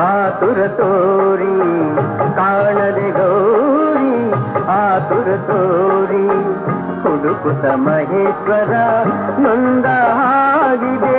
ಆತುರ ತೋರಿ ಕಾಣದೆ ಗೌರಿ ಆತುರ ತೋರಿ ಹುಡುಕುತ ಮಹೇಶ್ವರ ನೊಂದ ಆಗಿದೆ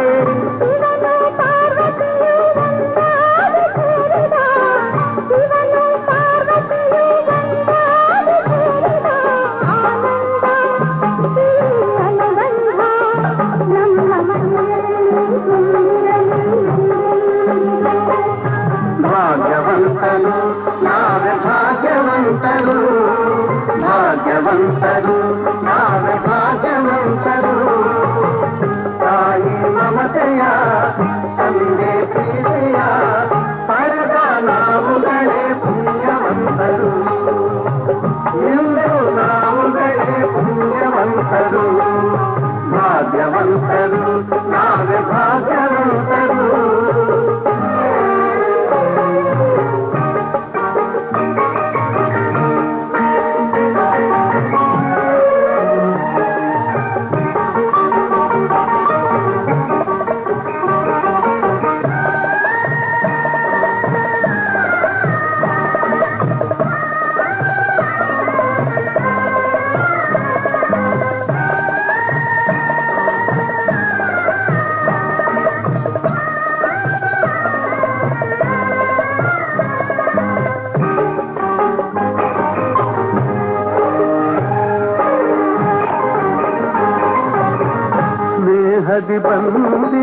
ಸ್ನೇಹದಿ ಬಂದೆ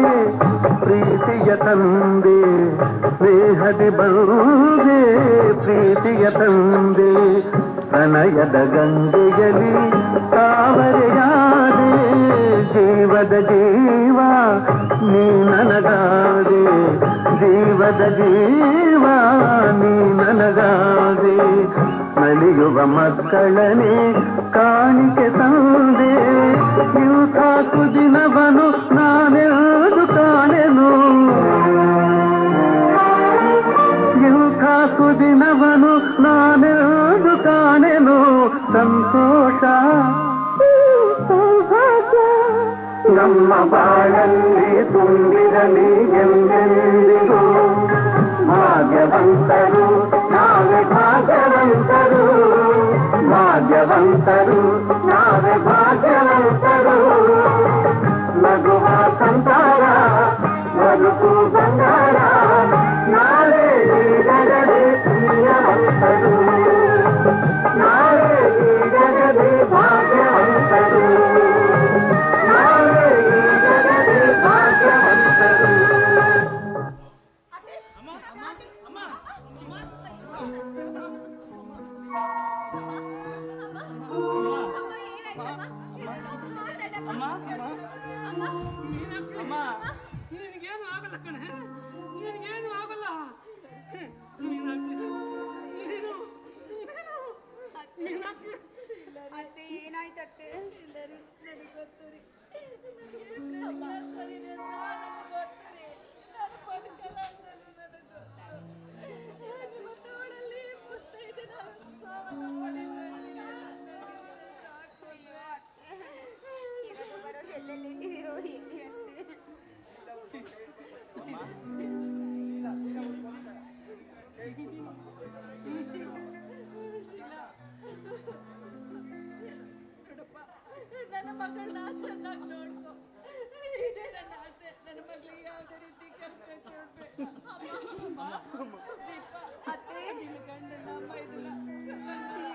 ಪ್ರೀತಿಯ ತಂದೆ ಸ್ನೇಹದಿ ಬಂದೆ ಪ್ರೀತಿಯ ತಂದೆ ಪ್ರಣಯದ ಗಂಗೆಯಲ್ಲಿ ತಾವರೆಯಾದೆ ಜೀವದ ಜೀವ ನೀ ನನಗಾದೆ ಜೀವದ ಜೀವ ನೀ ನನಗಾದೆ ನಲಿಯುವ ಮಕ್ಕಳನೆ ಕಾಣಿಕೆ ತಂದೆ ಇಂಥ ಸುದಿನವನು ನಾನೆಂದು ಕಾಣೆನು ಇಂಥ ಸುದಿನವನು ನಾನೆಂದು ಕಾಣೆನು ಸಂತೋಷ ಸೌಭಾಗ್ಯ ನಮ್ಮ ಬಾಳಲ್ಲಿ ತುಂಬಿರಲಿ ಎಂದೆಂದಿಗೂ భాగ్యవంతరు నావే భాగ్యవంతరు భాగ్యవంతరు నావే భాగ్యవంతరు మధువా సంతారా మధుకు బంగారా ಚೆನ್ನಾಗಿ ನೋಡ್ಕೊ ಇದೇ ನನ್ನ ಆಸೆ ನನ್ನ ಮಗಳಿಗೆ ಯಾವುದೇ ರೀತಿ ಕಷ್ಟ ಕೊಡ್ಬೇಡ ಗಂಡನ ಚೆನ್ನಾಗಿ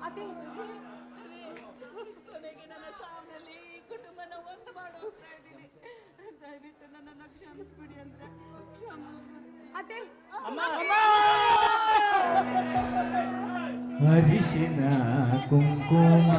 ಅತ್ತೆ ಕೊನೆಗೆ ನನ್ನ ಸಾವನಲ್ಲಿ ಕುಟುಂಬನ ಒಂದು ಮಾಡಿ ದಯವಿಟ್ಟು ನನ್ನನ್ನು ಕ್ಷಮಿಸ್ಬಿಡಿ ಅಂದ್ರೆ ಕ್ಷಮಿಸ್ಬಿಡಿ ಅಮ್ಮ ಹರಿಶಿನ ಕುಂಕುಮ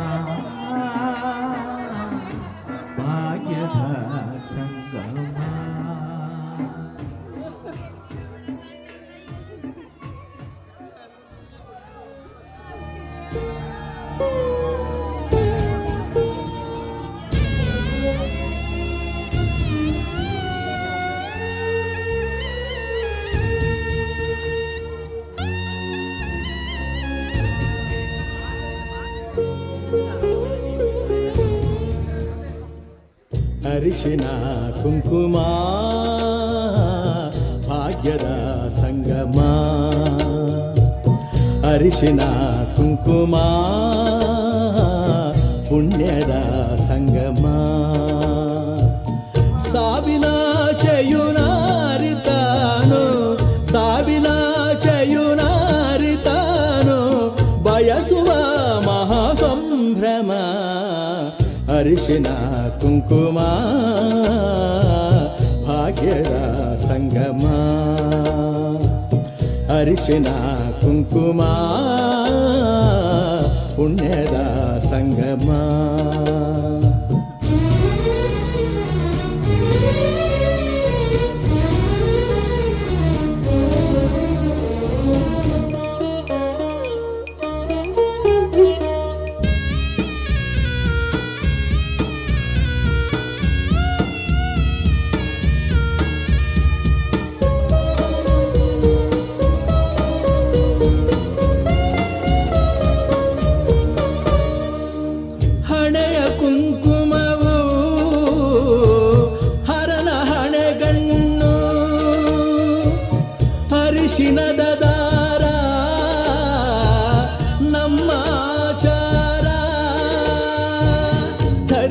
ಅರಿಶಿನ ಕುಂಕುಮ ಭಾಗ್ಯದ ಸಂಗಮ ಅರಿಶಿನ ಕುಂಕುಮ ಪುಣ್ಯದ ಸಂಗಮ ಸಾವಿನ ಚಯುನಾರಿತಾನು ಸಾವಿನ ಚಯುನಾರಿತಾನು ಬಯಸುವ ಮಹಾಸಂಭ್ರಮ ಅರಿಶಿನ కుంకుమ భాగ్యరా సంగమా. అరిషిన కుంకుమ పుణ్యరా సంగమా.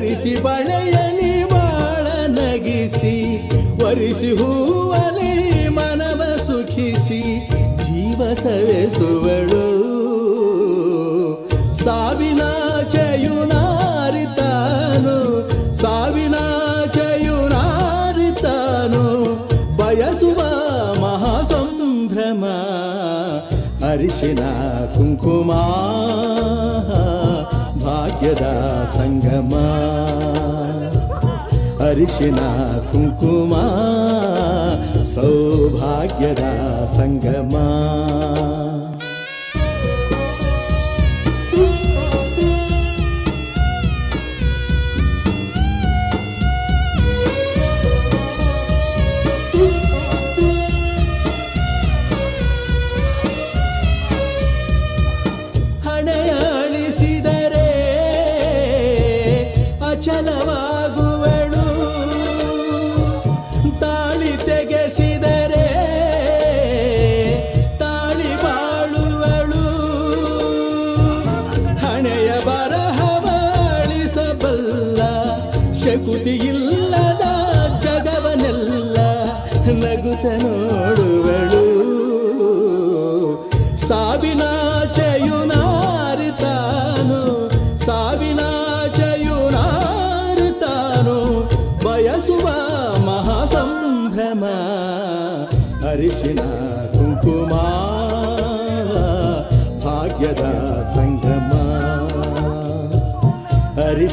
ಧರಿಸಿ ಬಳೆಯಲಿ ಬಾಳ ನಗಿಸಿ ವರಿಸಿ ಹೂವಲಿ ಮನವ ಸುಖಿಸಿ ಜೀವ ಸವೆಸುವಳು ಸಾವಿನ ಚಯುನಾರಿತಾನು ಸಾವಿನ ಚಯುನಾರಿತಾನು ಬಯಸುವ ಮಹಾಸಂಭ್ರಮ ಅರಿಶಿನ ಕುಂಕುಮ భాగ్యద సంగమా. అరిషిన కుంకుమ సౌభాగ్యద సంగమా. ಶಕುತಿ ಇಲ್ಲದ ಜಗವನೆಲ್ಲ ನಗುತ ನೋಡುವಳು ಸಾವಿನ ಚಯುನಾರಿತಾನು ಸಾವಿನ ಚಯುನಾರಿತಾನು ಬಯಸುವ ಮಹಾಸಂಭ್ರಮ ಅರಿಶಿನ ಕುಂಕುಮ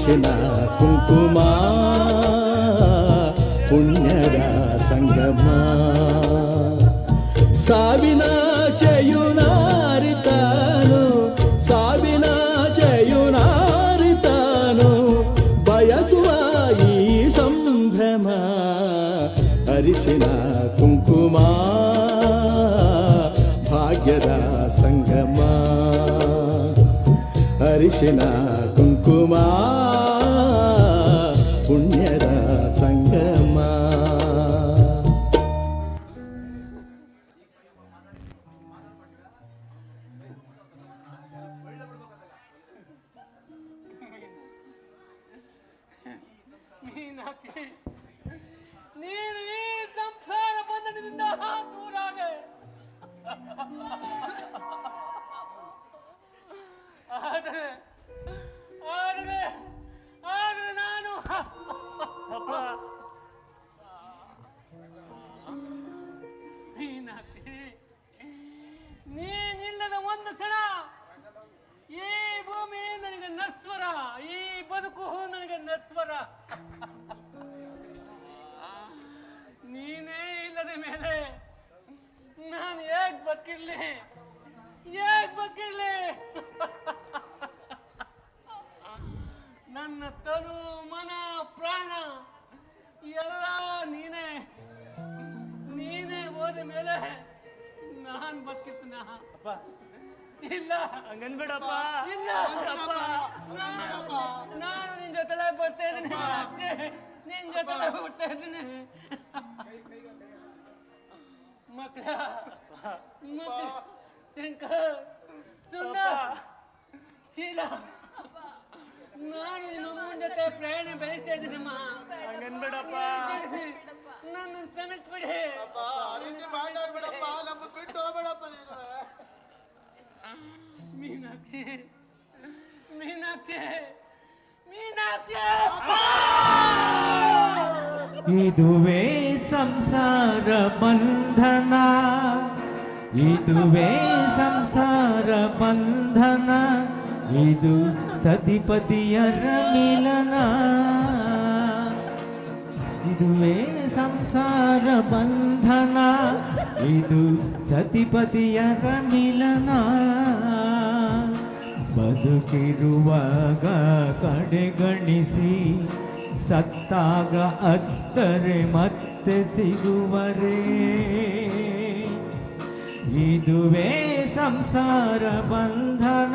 దర్శన కుంకుమ పుణ్యద సంగమ. సావిన చేయునారితాను సావిన చేయునారితాను బయసువ సంభ్రమ. అరిసిన కుంకుమా భాగ్యద సంగమా. అరిసిన 하나님 네 이름이 삼파라 반나는 나 돌아네. 아네. ಹೇಗ್ ಯಾಕೆ ಹೇಗ್ ನನ್ನ ತನು ಮನ ಪ್ರಾಣ ಎಲ್ಲ ನೀನೇ. ನೀನೇ ಹೋದ ಮೇಲೆ ನಾನ್ ಬದುಕಿರ್ತೀನ. ಇಲ್ಲ. ಹಂಗನ್ಬೇಡಪ್ಪ. ಇಲ್ಲ. ಅಪ್ಪ ನಾನು ನಾನು ಜೊತೆಲೆ ಬರ್ತಾ ಇದ್ದೀನಿ. ನಿನ್ ಜೊತೆಲೆ ಬರ್ತಾ ಇದ್ದೀನಿ. ಮಕ್ಕಳ. ಮಕ್ಕಳ ಶಂಕರ್. ಸುಂದರ್ ಶೀಲಾ. ನಾನು ನಿಮ್ಮ ಜೊತೆ ಪ್ರಯಾಣ ಬೆಳೆಸ್ತಾ ಇದ್ದೀನಮ್ಮ ಹಂಗನ್ಬೇಡಪ್ಪ. ನನ್ನ ಕ್ಷಮಿಸ್ಬಿಡಿ ಅಪ್ಪ ಆ ರೀತಿ ಮಾತಾಡ್ಬೇಡಪ್ಪ. ನಮ್ಮ ಬಿಟ್ಟು ಹೋಗ್ಬೇಡಪ್ಪ ಮೀನಾಕ್ಷಿ. ಮೀನಾಕ್ಷಿ. ಮೀನಾಕ್ಷಿ. ಇದುವೇ ಸಂಸಾರ ಬಂಧನ. ಇದುವೇ ಸಂಸಾರ ಬಂಧನ. ಇದು ಸತಿಪತಿಯರ ಮಿಲನ ಇದುವೇ ಸಂಸಾರ ಬಂಧನ. ಇದು ಸತಿಪತಿಯರ ಮಿಲನ ಬದುಕಿರುವಾಗ ಕಡೆಗಣಿಸಿ ಸತ್ತಾಗ ಅತ್ತರೆ ಮತ್ತೆ ಸಿಗುವರೆ? ಇದುವೇ ಸಂಸಾರ ಬಂಧನ.